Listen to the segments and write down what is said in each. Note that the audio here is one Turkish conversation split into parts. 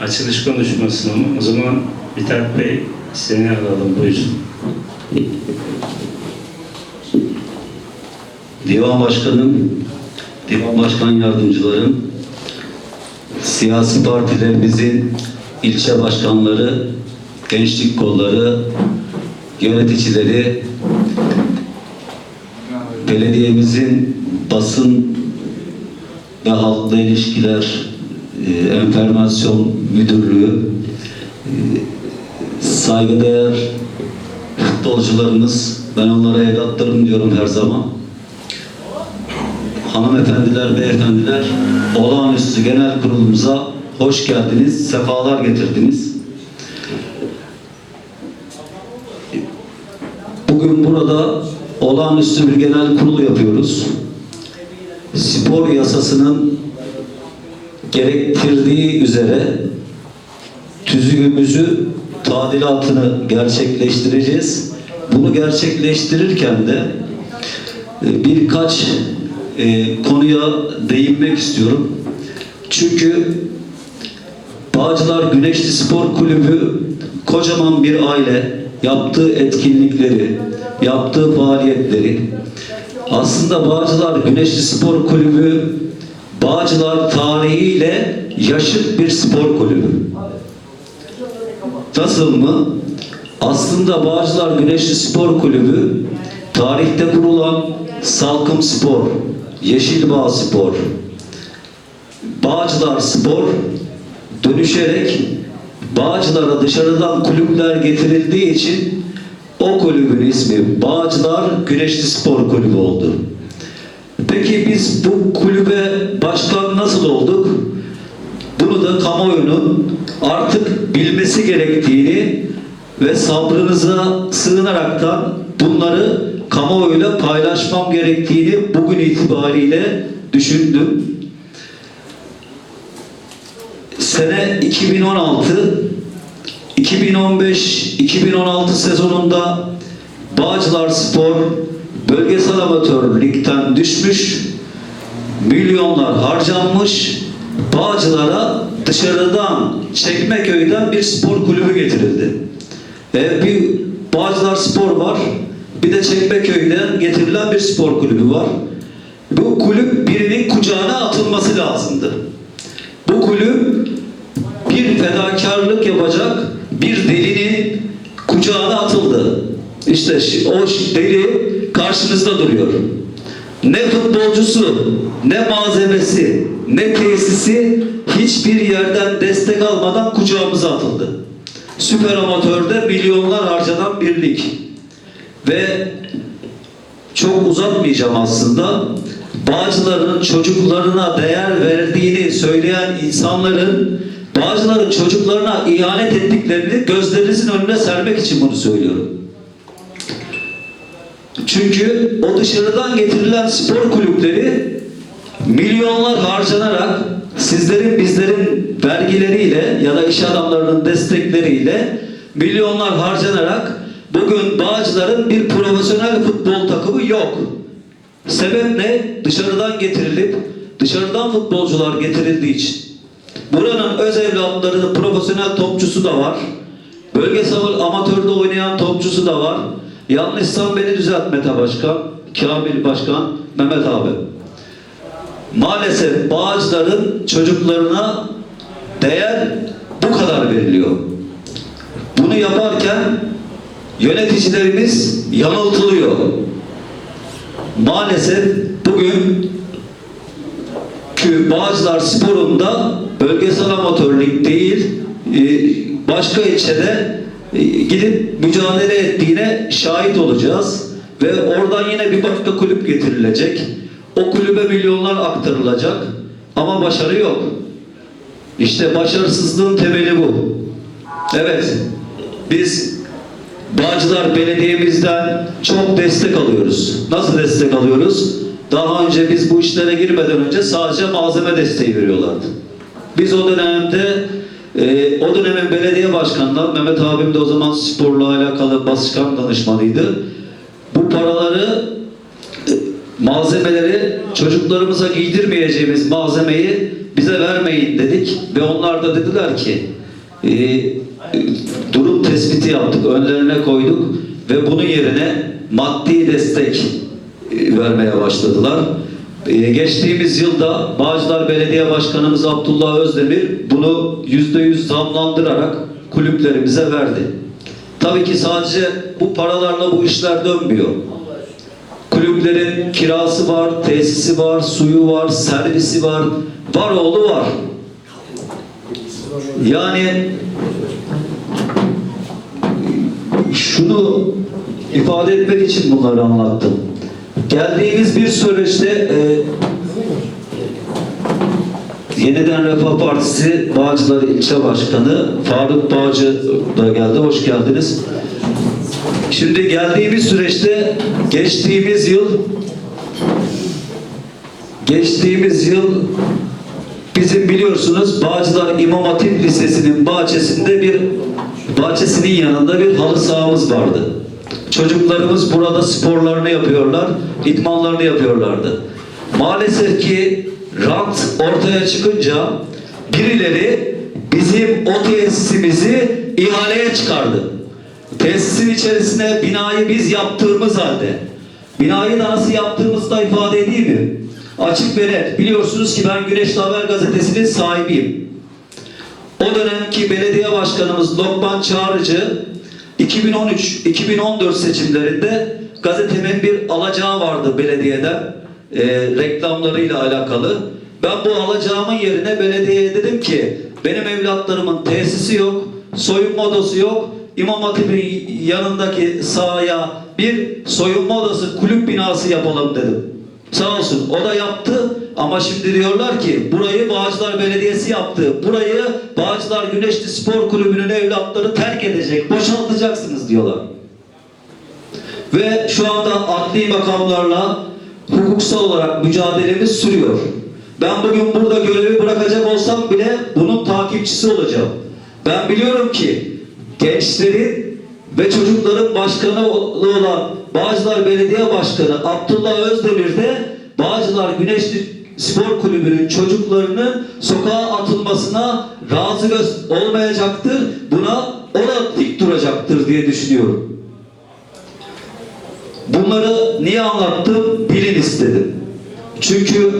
açılış konuşmasını mı? O zaman Mithat Bey seni alalım buyurun. Divan Başkanım, Divan Başkan Yardımcılarım, siyasi partilerimizin ilçe başkanları, gençlik kolları, yöneticileri, belediyemizin basın ve halkla ilişkiler e, enformasyon müdürlüğü, e, saygıdeğer futbolcularımız, ben onlara evlatlarım diyorum her zaman hanımefendiler, beyefendiler, olağanüstü genel kurulumuza hoş geldiniz, sefalar getirdiniz. Bugün burada olağanüstü bir genel kurul yapıyoruz. Spor yasasının gerektirdiği üzere tüzüğümüzü tadilatını gerçekleştireceğiz. Bunu gerçekleştirirken de e, birkaç e, konuya değinmek istiyorum. Çünkü Bağcılar Güneşli Spor Kulübü kocaman bir aile yaptığı etkinlikleri, yaptığı faaliyetleri aslında Bağcılar Güneşli Spor Kulübü Bağcılar tarihiyle yaşıt bir spor kulübü. Nasıl mı? Aslında Bağcılar Güneşli Spor Kulübü tarihte kurulan Salkım Spor, Yeşilbağ Spor, Bağcılar Spor dönüşerek Bağcılar'a dışarıdan kulüpler getirildiği için o kulübün ismi Bağcılar Güneşli Spor Kulübü oldu. Peki biz bu kulübe başkan nasıl olduk? Bunu da kamuoyunun artık bilmesi gerektiğini ve sabrınıza sığınaraktan bunları kamuoyuyla paylaşmam gerektiğini bugün itibariyle düşündüm. Sene 2016 2015-2016 sezonunda Bağcılar Spor bölgesel amatör düşmüş, milyonlar harcanmış, Bağcılar'a dışarıdan Çekmeköy'den bir spor kulübü getirildi. E, bir Bağcılar Spor var, bir de Çekmeköy'den getirilen bir spor kulübü var. Bu kulüp birinin kucağına atılması lazımdı. Bu kulüp bir fedakarlık yapacak bir delinin kucağına atıldı. İşte o deli karşınızda duruyor. Ne futbolcusu, ne malzemesi, ne tesisi hiçbir yerden destek almadan kucağımıza atıldı. Süper amatörde milyonlar harcanan bir lig. Ve çok uzatmayacağım aslında. Bağcıların çocuklarına değer verdiğini söyleyen insanların Bağcıların çocuklarına ihanet ettiklerini gözlerinizin önüne sermek için bunu söylüyorum. Çünkü o dışarıdan getirilen spor kulüpleri milyonlar harcanarak sizlerin bizlerin vergileriyle ya da iş adamlarının destekleriyle milyonlar harcanarak bugün Bağcılar'ın bir profesyonel futbol takımı yok. Sebep ne? Dışarıdan getirilip dışarıdan futbolcular getirildiği için. Buranın öz evlatları profesyonel topçusu da var. Bölgesel amatörde oynayan topçusu da var. Yanlışsam beni düzelt Mete Başkan, Kamil Başkan, Mehmet abi. Maalesef Bağcılar'ın çocuklarına değer bu kadar veriliyor. Bunu yaparken yöneticilerimiz yanıltılıyor. Maalesef bugün Bağcılar Spor'unda bölgesel amatörlük değil e, başka ilçede gidip mücadele ettiğine şahit olacağız. Ve oradan yine bir başka kulüp getirilecek. O kulübe milyonlar aktarılacak. Ama başarı yok. İşte başarısızlığın temeli bu. Evet, biz Bağcılar Belediye'mizden çok destek alıyoruz. Nasıl destek alıyoruz? Daha önce biz bu işlere girmeden önce sadece malzeme desteği veriyorlardı. Biz o dönemde e, o dönemin belediye başkanından Mehmet abim de o zaman sporla alakalı başkan danışmanıydı. Bu paraları e, malzemeleri çocuklarımıza giydirmeyeceğimiz malzemeyi bize vermeyin dedik ve onlar da dediler ki e, durum tespiti yaptık, önlerine koyduk ve bunun yerine maddi destek e, vermeye başladılar. E, geçtiğimiz yılda Bağcılar Belediye Başkanımız Abdullah Özdemir bunu yüzde yüz zamlandırarak kulüplerimize verdi. Tabii ki sadece bu paralarla bu işler dönmüyor. Kulüplerin kirası var, tesisi var, suyu var, servisi var, var oğlu var. Yani şunu ifade etmek için bunları anlattım. Geldiğimiz bir süreçte e, Yeniden Refah Partisi Bağcılar İlçe Başkanı Faruk Bağcı da geldi. Hoş geldiniz. Şimdi geldiğimiz süreçte geçtiğimiz yıl geçtiğimiz yıl bizim biliyorsunuz Bağcılar İmam Hatip Lisesi'nin bahçesinde bir bahçesinin yanında bir halı sahamız vardı. Çocuklarımız burada sporlarını yapıyorlar, idmanlarını yapıyorlardı. Maalesef ki rant ortaya çıkınca birileri bizim o tesisimizi ihaleye çıkardı. Tesisin içerisine binayı biz yaptığımız halde, binayı da nasıl yaptığımızı da ifade edeyim mi? Açık ve net. Biliyorsunuz ki ben Güneşli Haber Gazetesi'nin sahibiyim. O dönemki belediye başkanımız Lokman Çağrıcı 2013-2014 seçimlerinde gazetemin bir alacağı vardı belediyeden e, reklamlarıyla alakalı. Ben bu alacağımın yerine belediyeye dedim ki benim evlatlarımın tesisi yok, soyunma odası yok. İmam Hatip'in yanındaki sahaya bir soyunma odası kulüp binası yapalım dedim. Sağ olsun o da yaptı ama şimdi diyorlar ki burayı Bağcılar Belediyesi yaptı. Burayı Bağcılar Güneşli Spor Kulübü'nün evlatları terk edecek, boşaltacaksınız diyorlar. Ve şu anda adli makamlarla hukuksal olarak mücadelemiz sürüyor. Ben bugün burada görevi bırakacak olsam bile bunun takipçisi olacağım. Ben biliyorum ki gençlerin ve çocukların başkanı olan Bağcılar Belediye Başkanı Abdullah Özdemir de Bağcılar Güneşli Spor Kulübü'nün çocuklarının sokağa atılmasına razı olmayacaktır. Buna o da dik duracaktır diye düşünüyorum. Bunları niye anlattım? Bilin istedim. Çünkü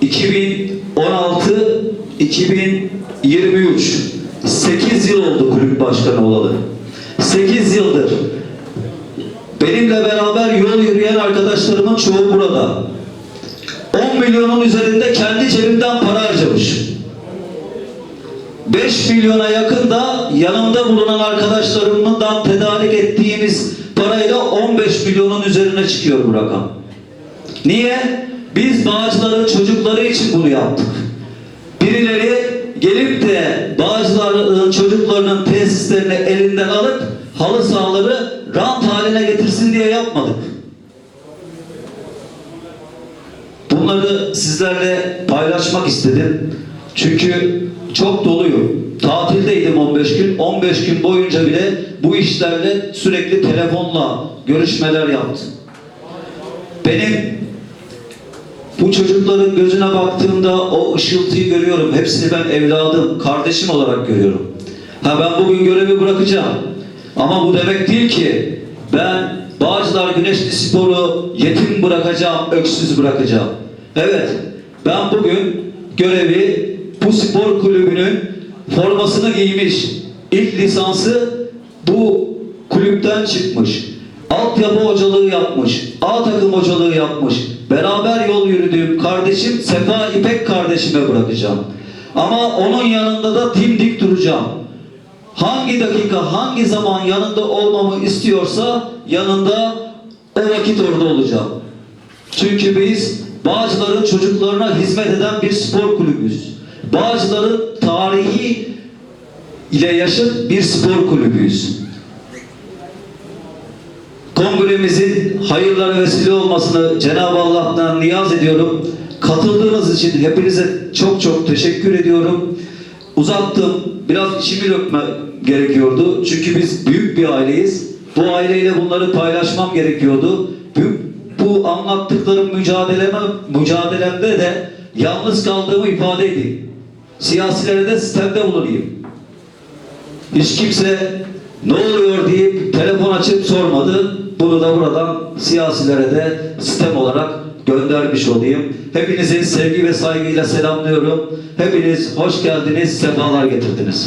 2016 2023 8 yıl oldu kulüp başkanı olalı. 8 yıldır benimle beraber yol yürüyen arkadaşlarımın çoğu burada. 10 milyonun üzerinde kendi cebimden para harcamış. 5 milyona yakın da yanımda bulunan arkadaşlarımdan tedarik ettiğimiz parayla 15 milyonun üzerine çıkıyor bu rakam. Niye? Biz Bağcılar'ın çocukları için bunu yaptık. Birileri gelip de Bağcılar'ın çocuklarının tesislerini elinden alıp halı sahaları rant haline getirsin diye yapmadık. Bunları sizlerle paylaşmak istedim. Çünkü çok doluyum. Tatildeydim 15 gün. 15 gün boyunca bile bu işlerle sürekli telefonla görüşmeler yaptım. Benim bu çocukların gözüne baktığımda o ışıltıyı görüyorum. Hepsini ben evladım, kardeşim olarak görüyorum. Ha ben bugün görevi bırakacağım. Ama bu demek değil ki ben Bağcılar Güneşli Spor'u yetim bırakacağım, öksüz bırakacağım. Evet, ben bugün görevi bu spor kulübünün formasını giymiş, ilk lisansı bu kulüpten çıkmış. Altyapı hocalığı yapmış, A takım hocalığı yapmış. Beraber yol yürüdüğüm kardeşim Sefa İpek kardeşime bırakacağım. Ama onun yanında da dimdik duracağım. Hangi dakika, hangi zaman yanında olmamı istiyorsa yanında o vakit orada olacağım. Çünkü biz Bağcılar'ın çocuklarına hizmet eden bir spor kulübüyüz. Bağcılar'ın tarihi ile yaşıt bir spor kulübüyüz. Kongremizin hayırlara vesile olmasını Cenab-ı Allah'tan niyaz ediyorum. Katıldığınız için hepinize çok çok teşekkür ediyorum. Uzattım. Biraz içimi dökme gerekiyordu. Çünkü biz büyük bir aileyiz. Bu aileyle bunları paylaşmam gerekiyordu. Bu, anlattıklarım mücadeleme, mücadelemde de yalnız kaldığımı ifade edeyim. Siyasilere de sistemde bulunayım. Hiç kimse ne oluyor deyip telefon açıp sormadı. Bunu da buradan siyasilere de sistem olarak göndermiş olayım. Hepinizi sevgi ve saygıyla selamlıyorum. Hepiniz hoş geldiniz, sefalar getirdiniz.